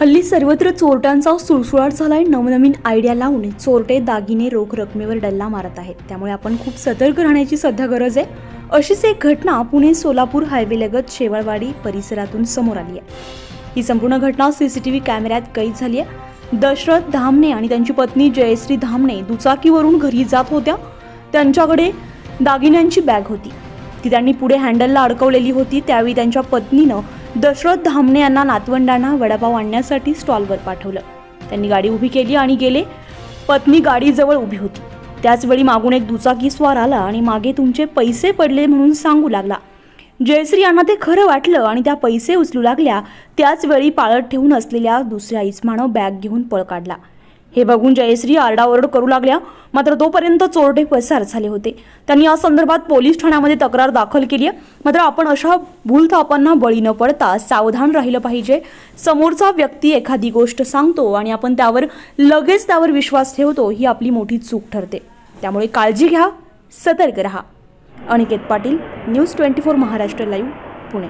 हल्ली सर्वत्र चोरट्यांचा सुळसुळाट झालाय. नवनवीन आयडिया लावून चोरटे दागिने रोख रकमेवर डल्ला मारत आहेत. त्यामुळे आपण खूप सतर्क राहण्याची सध्या गरज आहे. अशीच एक घटना पुणे सोलापूर हायवेलगत शेवाळवाडी परिसरातून समोर आली आहे. ही संपूर्ण घटना सीसीटीव्ही कॅमेऱ्यात कैद झाली आहे. दशरथ धामणे आणि त्यांची पत्नी जयश्री धामणे दुचाकीवरून घरी जात होत्या. त्यांच्याकडे दागिन्यांची बॅग होती. ती त्यांनी पुढे हँडलला अडकवलेली होती त्यावेळी त्यांच्या पत्नीनं दशरथ धामणे यांना नातवंडांना वडापाव आणण्यासाठी स्टॉलवर पाठवलं. त्यांनी गाडी उभी केली आणि गेले. पत्नी गाडीजवळ उभी होती. त्याचवेळी मागून एक दुचाकी स्वार आला आणि मागे तुमचे पैसे पडले म्हणून सांगू लागला. जयश्री यांना ते खरं वाटलं आणि त्या पैसे उचलू लागल्या. त्याचवेळी पाळत ठेवून असलेल्या दुसऱ्या इस्मानं बॅग घेऊन पळ काढला. हे बघून जयश्री आरडाओरड करू लागल्या. मात्र तोपर्यंत चोरटे पसार झाले होते. त्यांनी या संदर्भात पोलीस ठाण्यामध्ये तक्रार दाखल केली आहे. मात्र आपण अशा भूलथापांना बळी न पडता सावधान राहिलं पाहिजे. समोरचा व्यक्ती एखादी गोष्ट सांगतो आणि आपण त्यावर लगेच त्यावर विश्वास ठेवतो ही आपली मोठी चूक ठरते. त्यामुळे काळजी घ्या सतर्क रहा. Aniket Patil news twenty four Maharashtra live Pune.